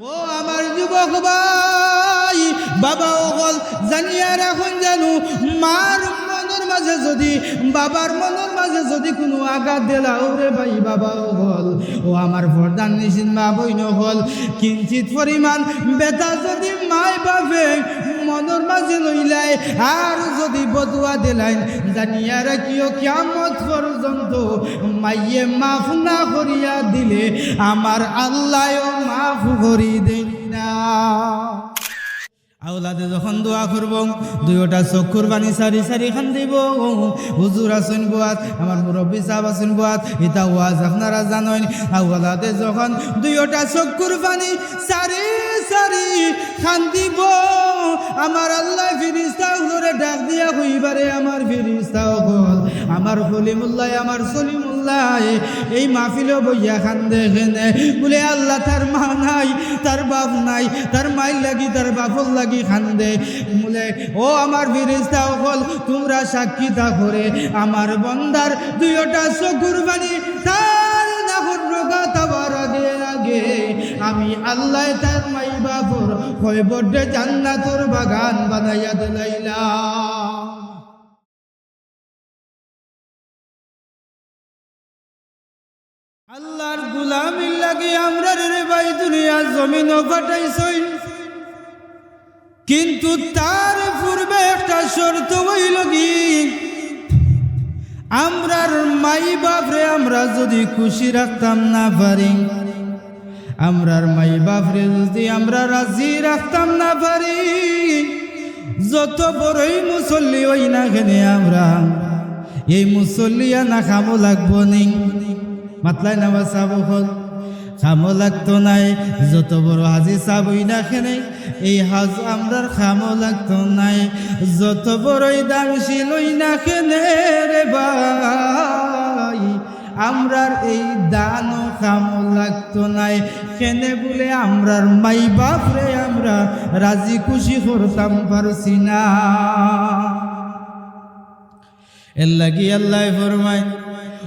ও আমার যুবক ভাই বাবা ওগল জানিয়া রাখুন জানু মার মনের মাঝে যদি, বাবার মনের মাঝে যদি কোনো আঘাত দিলা ওরে ভাই বাবা ওগল ও আমার প্রধান নিশিন মা বইন হল কিঞ্চিত পরিমাণ বেতা যদি মাই বাপে মনের মাঝে লইলাই। আর যদি বদুয়া দিলাই, জানিয়া রাখিও কিয়ামত পর্যন্ত মাইয়ে মাফ না করিয়া দিলে আমার আল্লাহ মাফ করি দেন না। আওলাদে যখন দোয়া করব দুইটা চক্ষুর বাণী সারি সারি খান দিব। হুজুর আসেন বুয়াত, আমার মুরব্বী সাহেব আসেন বুয়াত, এটা ওয়াজ আপনারা জানেন। আওলাদে যখন দুইটা চক্ষুর বাণী সারি সারি খান দিব, আমার আল্লাহ ফিরিস্তা ডাক দিয়া হইবারে, আমার ফিরিস্তা আমার হলিমুল্লাহ, আমার সলিমুল্লাহ, এই মাহফিল বইয়া খান দেখেন বলে আল্লাহ তার মা নাই, তার বাপ নাই, তার মাই লাগি, তার বাপর লাগি খান্দে। বলে, ও আমার ফিরিস্তা হল তোমরা সাক্ষী তা করে আমার বন্দার দুইটা চকুর বাণী, তার নাহর রোগা আগে আমি আল্লাহ তার মাই বাপর হয় বড্ডে জান্নাতর বাগান বানাইয়া দিলাইলাম। আল্লাহর গুলামির লাগি আমরা রে ভাই দুনিয়া জমিন ফাটাইছই। কিন্তু তার পূর্বে একটা শর্ত হইল কি? আমরার মাই বাপরে আমরা যদি খুশি রাখতাম না পারি। আমরার মাই বাপরে যদি আমরা রাজি রাখতাম না পারি। যত বড়ই মুসল্লি হই না খেনে আমরা, এই মুসল্লিয়া না খামো লাগবো নি। মাতলাই নামা চাব হল। খামো লাগতো নাই, যত বড় হাজি চাবই না খেনে। এই হাজ আমরার খামো লাগতো নাই, যত বড়ই দামশি লই না খেনে রে ভাই। আমরার এই দানও খামো লাগতো নাই কেনে বলে আমরার মাই বাপরে আমরা রাজি খুশি করতাম পারছি না। এর লাগি আল্লাহ ফরমায়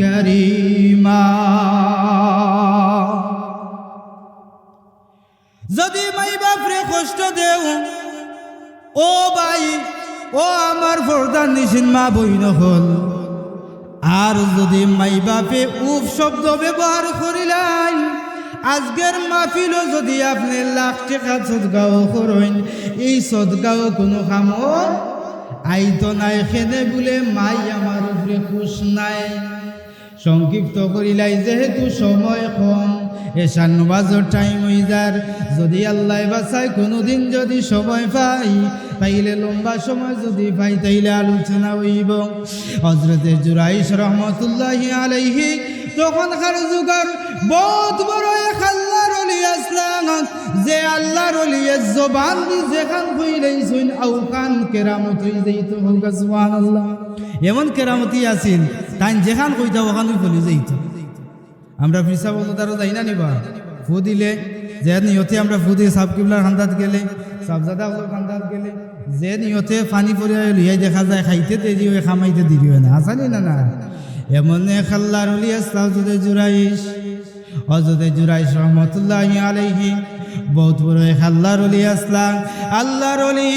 করিমা। যদি মাই বাপরে কষ্ট দেও, ও ভাই, ও আমার ফোরদার নিশিন মা বই নহল আর যদি মাই বাপে উপ শব্দ ব্যবহার করিলাই আজকের মাফিল যদি আপনি লাখ টাকা সদগাও করেন, এই সদগাও কোনো কামো আইতো নাই খেদে বলে মাই আমার উপরে খুশ নাই। সংক্ষিপ্ত করিলাই যেহেতু সময় কম এশার নমাজের টাইম যার। যদি আল্লাহ বাসায় কোনোদিন যদি সময় পাই তাইলে লম্বা সময় যদি পাই, তাইলে আলোচনা হইব। হজরতে জুরাইশ রহমতুল্লাহ আলাইহি তখন খার যুগর বহুত বড় এক আল্লাহর যে আল্লাহর জবান যেখান কইলেন শুন আউকান কেরামত হই হোক এমন কেরামতি আছিল তাই যেখান কইতা ওখানে ফলি যাইতো আমরা ফিসা বলতো তারও যাই না নিবা? ফু দিলে, যে নিয়তে আমরা ফু দিয়ে সাব কিবলার খান্দাত গেলে সাবজাদা হলো খান্দাত গেলে, যে নিয়তে পানি পরে লিয়াই দেখা যায়, খাইতে দেরি হয়, খামাইতে দেরি হয় না। আসানি না না এমন অলি আসলাম যদি জুরাইশ। অযোধ্যে জুরাইশ রহমতুল্লাহ আলাইহি, বহুত বড় আল্লাহর অলি আসলাম। আল্লাহর অলি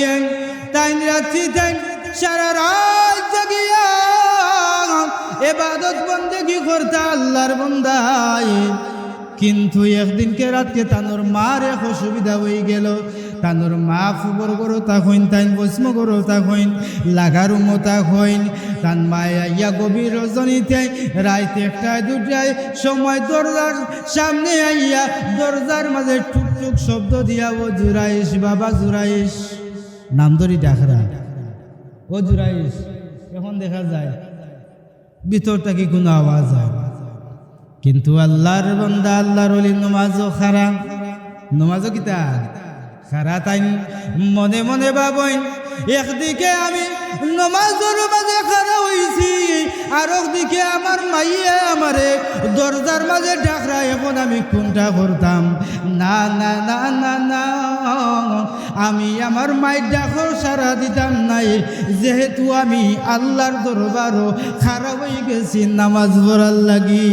তাই রাত্রি তাই সারা রাত জাগিয়া এবাদত বন্দেগি করতে আল্লাহর বন্দায়। কিন্তু একদিনকে রাতকে তানোর মার এক অসুবিধা হয়ে গেল। তানোর মা ফুবর করো তা হইন, তাইন বৈষ্ম করো তা হইন, লাগারু মতা হইন। তান মায়া ইয়া গভীর রজনীতে রাইতে একটায় দুটায় সময় দরজার সামনে আইয়া দরজার মাঝে টুকটুক শব্দ দিয়া, ও জুরাইশ বাবা, জুরাইশ। নাম ধরি ডাকরা। ও জুরাইশ, এখন দেখা যায় ভিতর থেকে কোনো আওয়াজ হয় কিন্তু আল্লাহর বন্দা, আল্লাহর অলি নমাজও খারাপ। নমাজও কিতা খারা তাই মনে মনে ভাবইন একদিকে আমি নমাজের মাঝে খারা হইছি, আর একদিকে আমার মাইয়ে আমারে দরজার মাঝে ডাকরা এখন আমি কোনটা করতাম? না না না না না, আমি আমার মায়ের ডাকর সারা দিতাম নাই, যেহেতু আমি আল্লাহর দরবারও খারাপ হয়ে গেছি নামাজ পড়ার লাগি।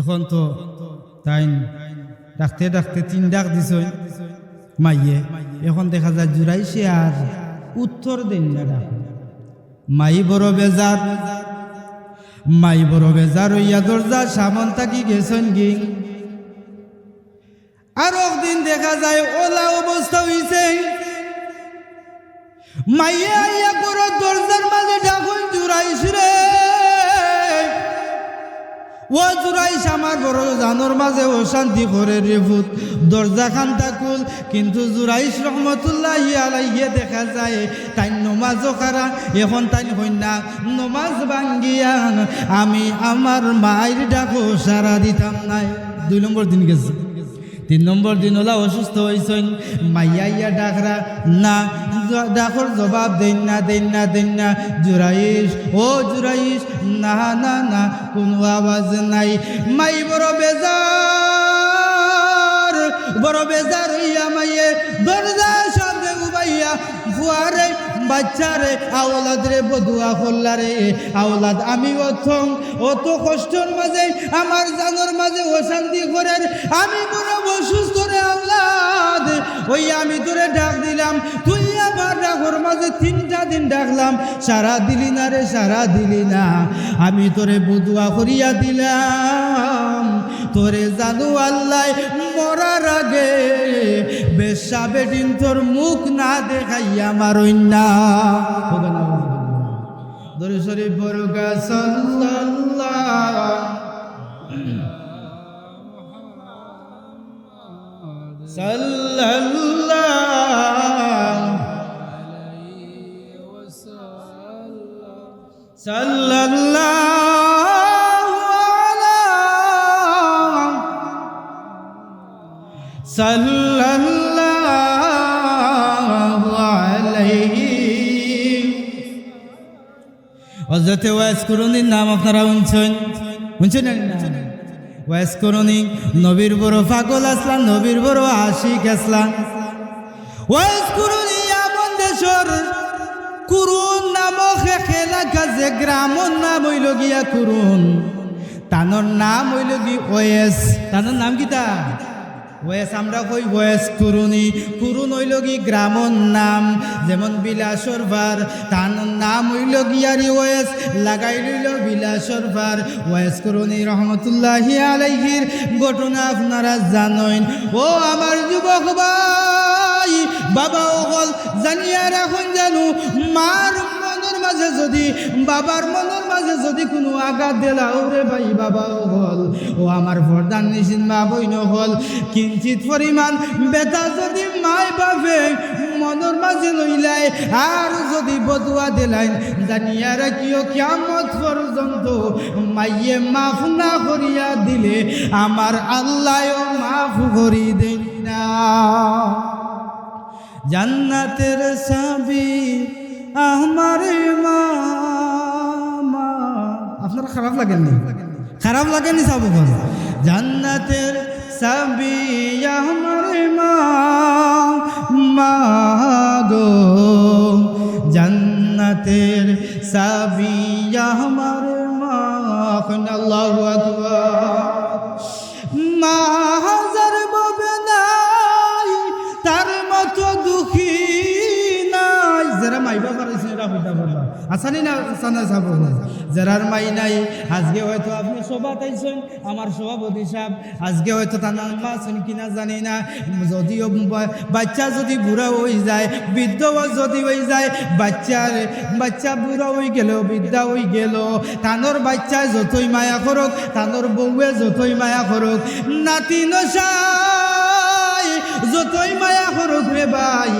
এখন তো তাই ডাকতে ডাকতে তিন ডাক দিছ মাইয়ে। এখন দেখা যায় জুড়াইছে আর উত্তর দেন মাই বড় বেজার, মাই বড় বেজার হইয়া দরজা সামন থাকি গেছেন গি। আর একদিন দেখা যায় ওলা অবস্থা হইছে। মাইয়া আইয়া করো দরজার মাঝে ডাকুন জুড়াইছ রে। ও জুরাইস আমার বড় জানোর মাঝে অশান্তি করে রে ভূত। দরজা খান তাকুল কিন্তু জুরাইস রহমতুল্লাহ আলাইয়ে দেখা যায় তাই নমাজও খারা এখন তাই হইনা নমাজ ভাঙ্গিয়ান আমি আমার মায়ের ডাকো সারা দিতাম নাই। দুই নম্বর দিন গেছে। তিন নম্বর দিন ওলা অসুস্থ হয়েছেন মাইয়া ইয়া ডাকরা, না ডাকর জবাব দেন না দেন না দেন না। জুরাইস ও জুরাইস না না না, কোনো আওয়াজ নাই। মাই বড় বেজার বড় বেজার হইয়া মাইয়ে দরজা সামনে উবাইয়া ফুয়ারে, বাচ্চারে আওলাদ রে বধুয়া খোল্লারে আওলাদ, আমি অথম অত কষ্টর মাঝে, আমার জানোর মাঝে অশান্তি করে আমি বড় অসুস্থ ওই আমি তোরে ডাক দিলাম। তুই আমার ডাকর মাঝে তিনটা দিন ডাকলাম। সারা দিলি না রে, সারা দিলি না। আমি তোরে বধুয়া করিয়া দিলাম। তোরে জানু আল্লাহ মরার আগে বেশা বেদিন তোর মুখ না দেখাইয়া মারই না। দরে শরীফ বরকা সাল্লাল্লাহ। হযরত ওয়াইস কুরুনির নাম আপনারা শুনছেন? শুনছেন না? ওয়াইস করুনি, নবীর বড় ফাগল আসলাম নবীর বড় আশিক আসলাম ওয়েস করুনি, আমন দেশর কুরুন নামক খেলা কাজে গ্রামর নাম হইল গিয়া কুরুন। তানোর নাম হইল গি ওয়েস। তানোর নাম কিতা ওয়েস আমরা কই ওয়েস কুরুনি কুরুন হইল কি গ্রামর নাম, যেমন বিলাসর ভার। তানোর নাম হইল গিয়ারি ওয়েস লাগাই লইল বিলাসর ভার। ওয়েস কুরুনি রহমতুল্লাহি আলাইহির ঘটনা আপনারা জানেন। ও আমার যুবক ভাই, বাবা ওগল জানিয়া রাখুন জানু মার মাঝে যদি, বাবার মনের মাঝে যদি কোনো আঘাত দিলাও রে ভাই বাবা হল, ও আমার প্রধান নিশিন মা বইন হল। কিঞ্চিত পরিমাণ বেতা যদি মাই বাপে মনের মাঝে লইলাই, আর যদি বদুয়া দিলাইন, জানিয়া রাখিও কেমত পর্যন্ত মাইয়ে মাফ না করিয়া দিলে, আমার আল্লাহও মাফ করি দেন না। জান্নাতের সাবি আমার মা আপনারা খারাপ লাগেননি? খারাপ লাগেনি সাবু জান্নাতের সাবি আমার মা মা গো। জান্নাতের সাবি আমার মা আল্লাহু আকবার। মা আসানি না সানা সাব যারার মাই নাই, আজকে হয়তো আপনি সভা তাইছেন আমার সভাপতি সাহেব, আজকে হয়তো তার নাম আছেন কিনা জানি না। যদিও বাচ্চা যদি বুড়া হয়ে যায় বৃদ্ধ যদি হয়ে যায়, বাচ্চার বাচ্চা বুড়া হয়ে গেল বৃদ্ধা হয়ে গেল, তানোর বাচ্চায় যতই মায়া করুক, তানোর বউয়ে যতই মায়া করুক, নাতি নশাই, যতই মায়া করুক রে ভাই,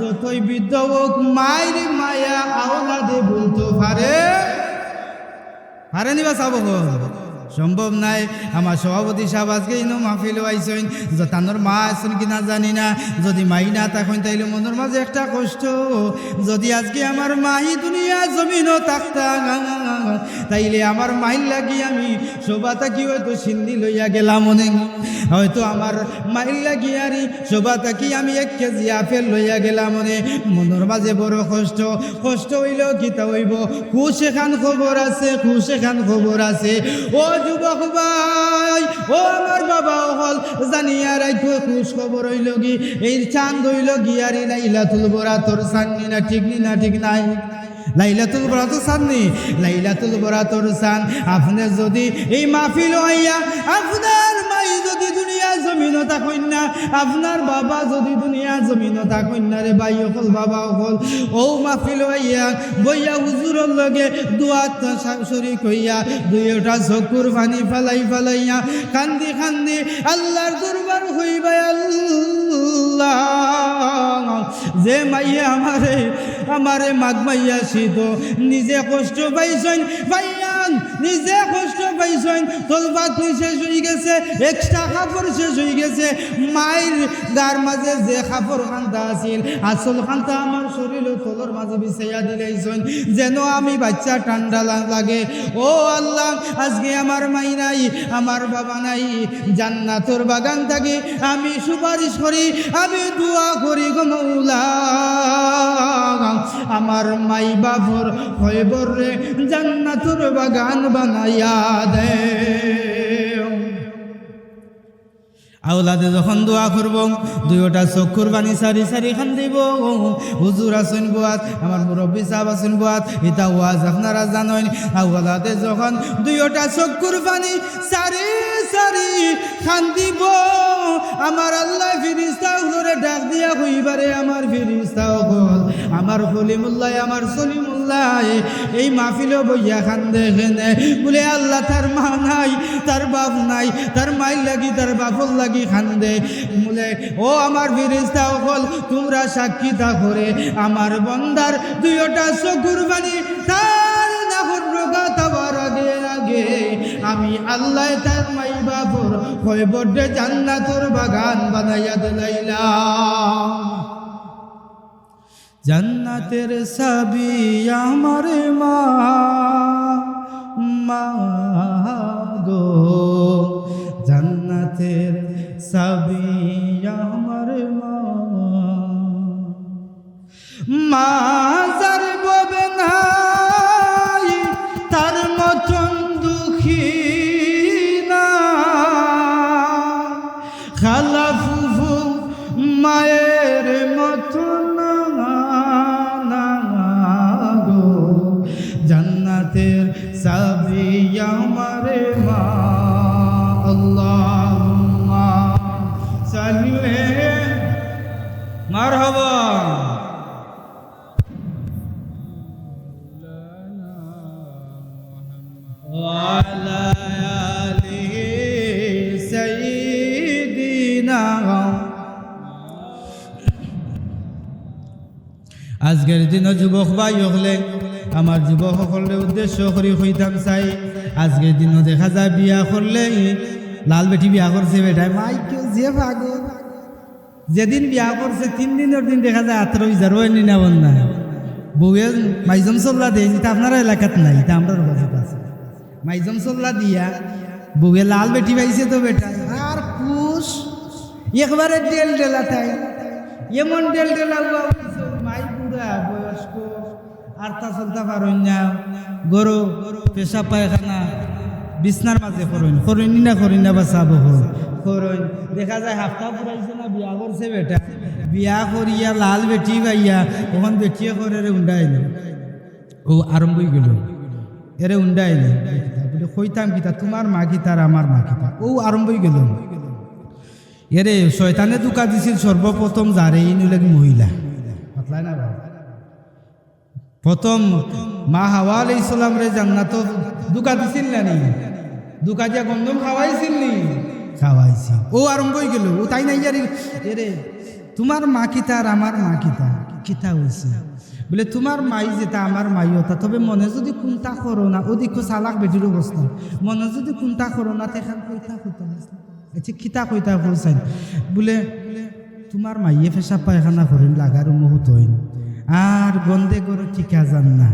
যতই বৃদ্ধ হোক, মায়ের মায়া আওলাদে বলতো পারে পারে নিবা চাব সম্ভব নাই। আমার সভাপতি সাহেব আজকে ইনো মাহফিল আইসেন তানোর মা আছেন কিনা জানি না। যদি মাই না তখন তাইলে মনের মাঝে একটা কষ্ট। যদি আজকে আমার মাই দুনিয়া থাকতাম তাইলে আমার মাইল লাগি আমি শোভা থাকি, হয়তো সিন্ধি লইয়া গেলাম অনেক। হয়তো আমার মাইল লাগি আরি শোভা থাকি আমি এক কেজি আপেল লইয়া গেলাম মনে মনের মাঝে বড় কষ্ট। কষ্ট হইল কিতা হইব? খুশ এখান খবর আছে খুশ এখান খবর আছে। ও যুবক ভাই, ও আমার বাবা হল, জানিয়া রাখব খুশ খবর হইল গি এই গিয়ারি তোর না ঠিক না ঠিক নাই? লাইলাতুল বরাত সাননি, লাইলাতুল বরাতর সান। আপনি যদি এই মাহফিল হইয়া আপনার থাকুন না, আপনার বাবা যদি দুনিয়া জমিন থাকুন না রে ভাই, অকল বাবা অকল। ও মাহফিল হইয়া, বইয়া হুজুরের লগে দুয়াত শরীক হইয়া, দুইটা চকুর পানি ফালাই ফালাইয়া কান্দি কান্দি আল্লাহর দরবার হইবা আল্লাহ। যে মাইয়ে আমারে আমারে মাগ মাইয়া শীত নিজে কষ্ট পাইছেন ভাইয়ান নিজে কষ্ট পাইছেন তোলবাত শেষ হয়ে গেছে এক্সট্রা কাপড় শেষ হয়ে গেছে। মায়ের গার মাঝে যে কাপড় খান্তা আছিল আসল খান্তা আমার শরীর তোলর মাঝে বিছাইয়া দিলেছেন যেন আমি বাচ্চা ঠান্ডা লাগে। ও আল্লাহ, আজকে আমার মাই নাই আমার বাবা নাই। জান্নাতর বাগান থাকি আমি সুপারিশ করি আমি দোয়া করি গো মৌলা। আমার মাই বাবর হইবর রে জান্নাতুর বাগান বানাইয়া দে আওলাদে যখন দোয়া করব, দুইটা চক্ষুর বাণী সারি সারি খান দিব। হুজুর আসুন বুয়াত, আমার মুরব্বী সাহেব আসুন বুয়াত, এটা ওয়াজ আপনারা জানেন। আওলাদে যখন দুইটা চক্ষুর বাণী সারি সারি খান দিব, আমার আল্লাহ ফিরিস্তা ধরে ডাক দিয়া হইবারে আমার ফিরিস্তা আমার হলিমুল্লাহ, আমার সলিমুল্লাহ, এই মাহফিল বইয়া খান দেখেন বলে আল্লাহ তার মা নাই, তার বাপ নাই, তার মাই লাগি, তার বাপর লাগি খান্দে। বলে, ও আমার ফিরিস্তা হল তোমরা সাক্ষী করে আমার বন্দার দুইটা চকুর বাণী, তার নাহর রোগা তাবার আগে আগে। আমি আল্লাহ তার মাই বাপর হয় বড্ডে জান্নাতর বাগান বানাইয়া দিলাইলাম। জান্নাতের সাবি আমার মা গো। জান্নাতের সাবি আমার মা মা আজকের দিন যুবক ভাই হলে আমার যুবক সকলের উদ্দেশ্য করি হইতাম চাই। আজকের দিন দেখা যায় বিয়া করলে লাল বেটি বিয়া করছে বেটায়। মাই কেউ যে পাগল যেদিন বিয়া করছে, তিন দিনের দিন দেখা যায় আত্র বিজারও নি না বন্যা বউয়ের মাইজম চল্লা দিয়ে যেটা আপনার এলাকাত নাই, এটা আমরা বাজেট আছে। মাইজম চল্লা দিয়া বউয়ে লাল বেটি পাইছে তো বেটা আর কুশ একবারে ডেল ডেলা তাই এমন ডেল ডেলা উয়া হইছে, মাই বুড়া বয়স্ক আরতা চলতা পারইন না। গরু পেশা পায়খানা, বিছনার মাঝে করইন করইন না করিন না বা চাব করইন দেখা যায় হাফতা পুরাইছে না, বিয়া করছে বেটা। বিয়া করিয়া লাল বেটি পাইয়া ওখান বেটিয়ে করে রে উন্ডাইল ও আরম্ভই গেল। এরে উন্ডাইল বলে, কইতাম কিতা তোমার মা কিতার আমার মা কিতা ও আরম্ভই গেল। এরে, শয়তানে দুকা দিছিল সর্বপ্রথম, যারে ইনুলেগ মহিলা। প্রথম মা হাওয়া আলাই ইসলাম রে জান্নাত দুকা দিছিল না। দুকা দিয়া গন্ধম খাওয়াইছিল নি। খাওয়াইছি। ও আরম্ভ হয়ে গেল। ও তাই নাই জানি। এরে তোমার মা কিতা আর আমার মা কিতা? কিতা হয়েছে বলে, তোমার মাই যেটা আমার মাই তবে মনে যদি কোনটা করো না অধিক চালাক বেটির অবস্থা মনে যদি কোনটা করো না তেখান কইতা কইতা আচ্ছা কিতা কইতা কইছেন? বলে, তোমার মাইয়ে ফেসা পায়খানা করেন লাগার মুহূর্ত হইন আর গন্ধে করে টিকা যান না।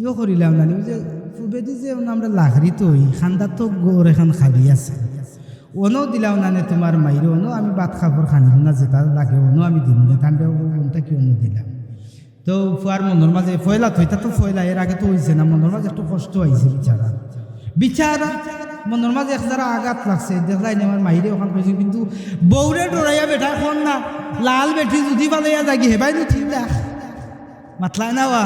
ইয়ে করিলাম না যে পূর্বেদি যে আমরা লাহরি তো হই খান্দার তো গোর এখন খালি আছে। অনও দিলাম না নে তোমার মাইরে অনো আমি ভাত খাবার খানিব না যেটা লাগে অনো আমি দিম না তাহলে মনটা কি অন্য দিলাম। তো ফুয়ার মনের মাঝে ফয়লা থইতা তো ফয়লা এর আগে তো হয়েছে না মনের মাঝে একটু কষ্ট হয়েছে বিচারা বিচারা মনের মাঝে এক যারা আঘাত লাগছে দেখলাই আমার মাইরে ওখান কইছে কিন্তু বৌরে ডরাইয়া বেটা কোন না, লাল বেটি যদি পালাইয়া যাগি হেবাই নি তিন লাখ। মাতলাই না বা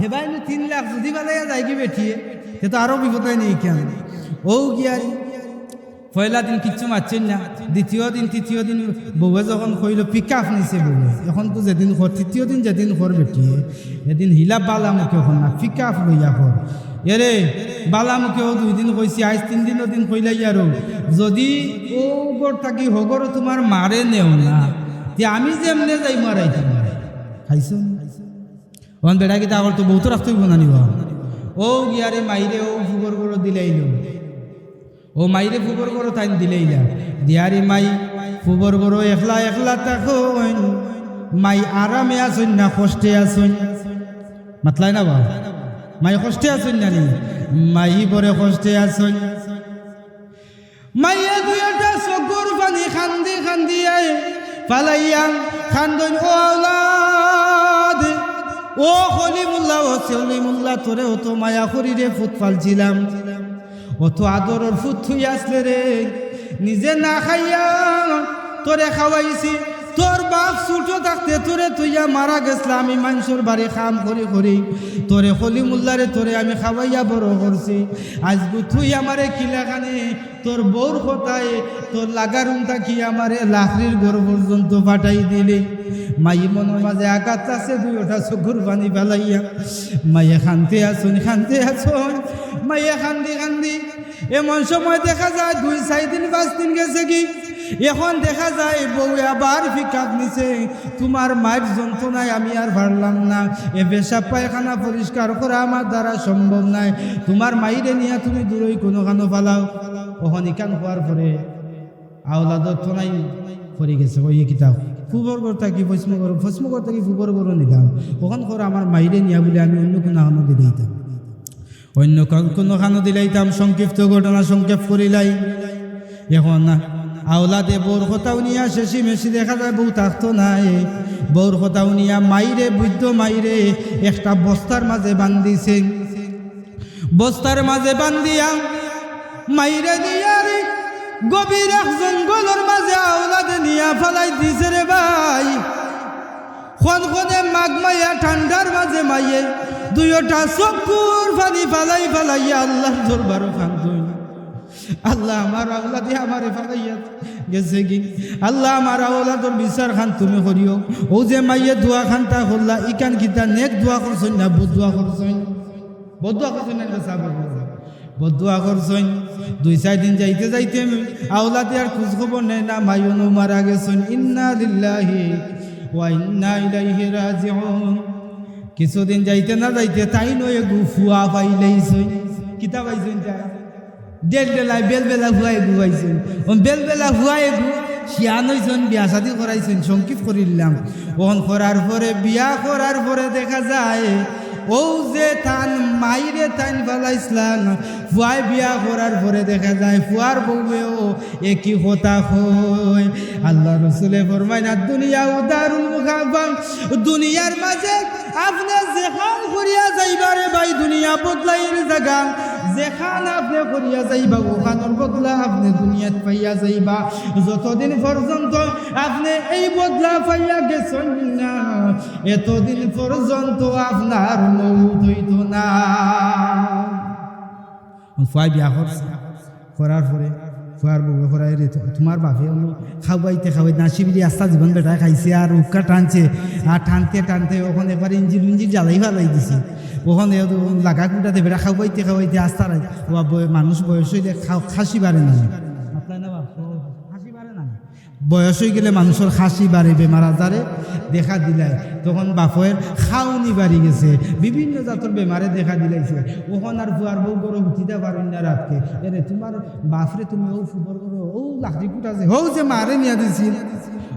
হেবাই নি তিন লাখ যদি পালাইয়া যাইগি বেটিয়ে সে তো আরও বিপদ নেই কেন? ও গিয়ারি, পয়লা দিন কিচ্ছু মারছেন না, দ্বিতীয় দিন, তৃতীয় দিন বউয়ে যখন কইল, পিক আপ নিছে বউয়ে। এখন তো যেদিন ঘর তৃতীয় দিন যেদিন ঘর বেটিয়ে এদিন হিলা বালা মুখে না, পিক আপ লইয়া ঘর এরে, বালা মুখেও দুই দিন কইছি আজ তিন দিনও দিন কইলাই আর। যদি ও গড় থাকি হগরও তোমার মারে নেও না যে আমি যেমনে যাই মারাই তোমার খাইছো? ওখান বেড়া কিতা আগর তো বহুত রাখতেই বনানিব ও গিয়ারে মাইরে ও ফুগর গড় দিলাইল। ও মাইরে ফুবর করো তাই দিলেই না দিয়ারি মাই ফুবর করো একলা একলা তাকো মাই আরামে আসুন না, কষ্টে আসুন মাতলাই না বা মাই কষ্টে আসুন না নি মাই বরে কষ্টে আসুন মাইয়ে দুই একটা চকুর পানি খান্দি খান্দি আয় পালাইয়া খান্দন ও আওলাদ ও হলিমুল্লাহ ও সলিমুল্লাহ তোরে তো মায়া শরীরে ফুট পালছিলাম। অত আদরের ফুট থুই আসলে রে নিজে না খাইয়া তোরে খাওয়াইছি তোর বাপ ছুটো থাকতে তোরে তুইয়া মারা গেছলাম আমি মানুষের বাড়ি খাম করি করি তোরে হলিমুল্লারে তোরে আমি খাওয়াইয়া বড় করছি। আজ তুই আমারে কিলাখানে তোর বউর কথায় তোর লাগারুম থাকি আমারে লাখরির ঘর পর্যন্ত পাঠাই দিলি? মাই মনের মাঝে আঘাত আছে দুই ওটা চকুর পানি ফেলাইয়া। মাইয়ে খানতে আসুন খানতে আসুন। মাইয়ে খান্দি খান্দি এমন সময় দেখা যায় দুই, চার দিন, পাঁচ দিন গেছে কি? এখন দেখা যায় বউ আবার পিকাপ নিছে, তোমার মায়ের যন্ত্রণায় আমি আর পারলাম না। এ পেশাব পায়খানা পরিষ্কার করা আমার দ্বারা সম্ভব নাই। তোমার মাইরে নিয়ে তুমি দূরই কোনো খানো ফালাও ওখান ইকান হওয়ার পরে আওলা দত্তনাই পড়ে গেছে ওই কিতাব। ফুবর করতে কি ফসমু করো ফসমু করতে কি ফুবর করো নিলাম। ওখান করে আমার মাইরে নিয়া বলে আমি অন্য কোনো খানো দিলেইতাম। অন্য কোনো খানো দিলাইতাম, সংক্ষিপ্ত ঘটনা সংক্ষেপ করিলাই। এখন না আওলাদে বৌর কথাও নিয়া শেষি মেশি দেখা যায়, বউ থাকতো নাই। বৌর কথাও নিয়া মাইরে, বৈদ্য মাইরে, একটা বস্তার মাঝে বান্ধিছে। বস্তার মাঝে বান্ধিয়া মাইরে দিয়া রে, গভীর এক জঙ্গলের মাঝে আওলাদে নিয়া ফেলাই দিছে রে ভাই। খন খনে মাগ মাইয়া, ঠান্ডার মাঝে মাইয়ে দুইটা চকুর ফানি ফালাই ফালাইয়া আল্লাহ দরবারও খান আল্লাহ আমার আওলাদে আমারে ফালাইয়া গেছে কি আল্লাহ আমার আওলাদর বিচার খান, তুমি করিও। ও যে মাইয়ে দোয়া খানটা করলা, ইকান কিতা নেক দোয়া করছই না বদুয়া করছই বদুয়া করছই না সাব বদুয়া করছই দুই, চার দিন যাইতে যাইতে আওলাদে আর খোঁজ খবর নেই না মাইয়নও মারা গেছই ইন্না লিল্লাহি ওয়া ইন্না ইলাইহি রাজিউন। কিছুদিন যাইতে না যাইতে তাই নয় গুফুয়া পাইলেইছই কিতা পাইছই তাই? ডেল বেলা বেল বেলা হুয়াই গুয়াইছেন বেল বেলা হুয়াই গু শিয়ান হইছেন, বিয়া শাদি করাইছেন, সংকিত করিলাম। ওহন করার পরে, বিয়া করার পরে দেখা যায়, ও যে থান, মাইরে থান ফেলাইছিলাম ফুয়াই বিয়া করার পরে দেখা যায় ফুয়ার বউয়েও একই কথা হয় আল্লাহ রসুলে ফরমাই না দুনিয়া উদারুল মুখাবাম দুনিয়ার মাঝে আপনি যেখান করিয়া যাইবারে ভাই, দুনিয়া বদলাইয়ের জায়গা যেখান আপনি করিয়া যাইবা, ওখানোর বদলা আপনি দুনিয়াত পাইয়া যাইবা। যতদিন পর্যন্ত আপনি এই বদলা পাইয়া গেছেন না, এতদিন পর্যন্ত আপনার মৌত হইত না। বিয়া করার পরে ফুয়ার বুবে করাই রে তোমার বাপে খাওয়াইতে খাওয়াই না শিবিরি আস্তা জীবন বেটায় খাইছে আর উক্কা টানছে। আর টানতে টানতে ওখানে একবার ইঞ্জিন ইঞ্জিন জ্বালাই ফালাই দিছি। ওখানে লাগা কুটাতে বেটা খাওয়াইতে খাওয়াইতে আস্তা ও মানুষ বয়স হইলে খাসি পারে না বয়স হয়ে গেলে মানুষের হাসি বাড়ে, বেমার আজারে দেখা দিলাই তখন বাপের খাউনি বাড়ি গেছে। বিভিন্ন জাতের বেমারে দেখা দিলাইছে। ওখন আর ফুয়ার বউ করো উঠিতে পারেন না রাতকে। এরে তোমার বাপরে তুমি ও ফুবর করো ও লাকড়ি কুটা যে, হৌ যে মারে নিয়া দিছিল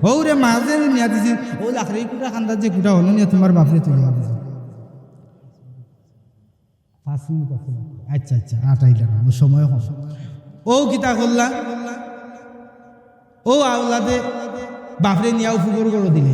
হৌ রে মাঝে নিয়া দিছিল ও লাকড়ি কুটা খান্দার যে কুটা হলো নিয়ে তোমার বাপরে তুলে আছে। আচ্ছা আচ্ছা আটাইলে সময় ও কিতা করলা? ও আওলাদে, বাপরে নিয়াও ফুবর করে দিলে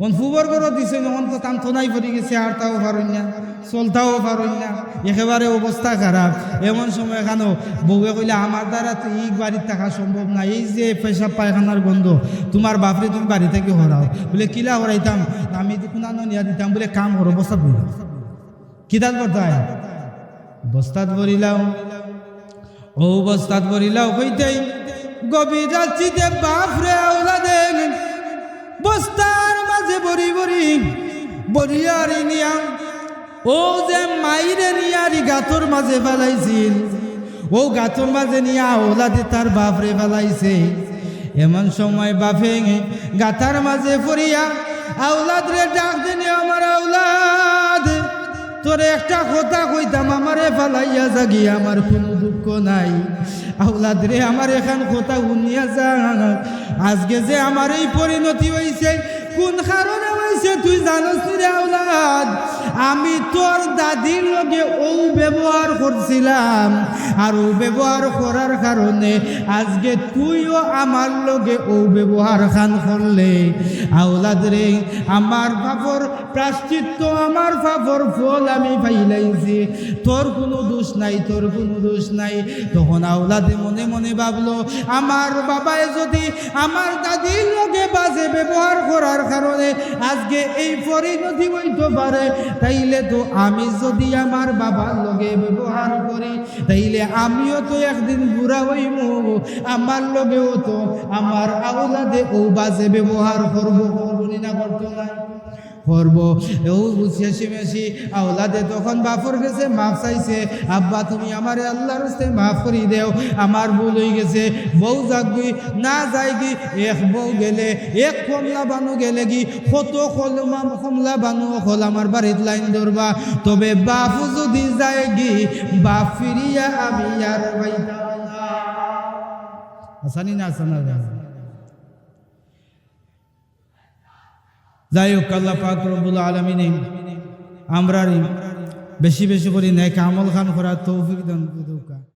কোন ফুবর করে দিছে যখন তো তাম থনাই পড়ে গেছে, আর তাও পারই না চলতাও পারই না। একেবারে অবস্থা খারাপ। এমন সময় এখানেও বউয়ে কইলে, আমার দ্বারা তো এই বাড়ির থাকা সম্ভব না, এই যে পেশাব পায়খানার গন্ধ, তোমার বাপরে তুমি বাড়ি থেকে হরাও। বলে, কিলা হরাইতাম? আমি কোনানো নিয়া দিতাম। বলে, কাম করো বস্তা বইল কিতাব করতে হয় বস্তাত ভরিলাও ও বস্তাত ভরিলাও কইতেই গভীর রাত্রিতে বাপরে আওলা দেন বস্তার মাঝে বরি বরি বরিয়ারি নিয়া, ও যে মাইরে নিয়ারি গাতর মাঝে ফেলাইছিল, ও গাতর মাঝে নিয়া ওলাদে তার বাপরে ফেলাইছে। এমন সময় বাপে গাতার মাঝে পড়িয়া আওলাদ রে ডাক দিনে আমার আওলাদ তোরে একটা কথা কইতাম, আমারে ফালাইয়া জাগি, আমার কোনো দুঃখ নাই। আউলাদ রে, আমার এখান কথা উনিয়া যা আজকে যে আমার এই পরিণতি হয়েছে কোন কারণে হয়েছে তুই জানোস রে আওলাদ? আমি তোর দাদির লগে ও ব্যবহার করছিলাম। আর ও ব্যবহার করার কারণে আজকে তুইও আমার লগে ও ব্যবহার খান করলে। আওলাদ রে, আমার ফাফর প্রাশ্চিত্য, আমার ফাফর ফল আমি পাইলাইছি। তোর কোনো দোষ নাই, তোর কোনো দোষ নাই। তখন আওলাদে মনে মনে ভাবলো, আমার বাবায় যদি আমার দাদির লগে বাজে ব্যবহার করার কারণে আজকে এই পরিণতি হইতে পারে, তাইলে তো আমি যদি আমার বাবার লগে ব্যবহার করি, তাইলে আমিও তো একদিন বুড়া হইব আমার লগেও তো আমার আওলাদে ও বাজে ব্যবহার করব করবনি না করতো না করব। ও শেষে মেশি আওলাদে তখন বাফর গেছে মাফ চাইছে, আব্বা, তুমি আমারে আল্লাহর হস্তে মাফ করি দেও, আমার ভুল হয়ে গেছে। বউ যাগবি না যাই কি এক বউ গেলে, এক কমলা বানু গেলে কি কত কলমা কমলা বানু হল আমার বাড়ির লাইন ধরবা। তবে বাপু যদি যায় কি বাপ ফিরিয়া আমি আর না। আসানি না, আসানা যাই হোক, আল্লাহ পাক আলমিন আমরা বেশি বেশি করে নেয় আমল খান করার তৌফিক দান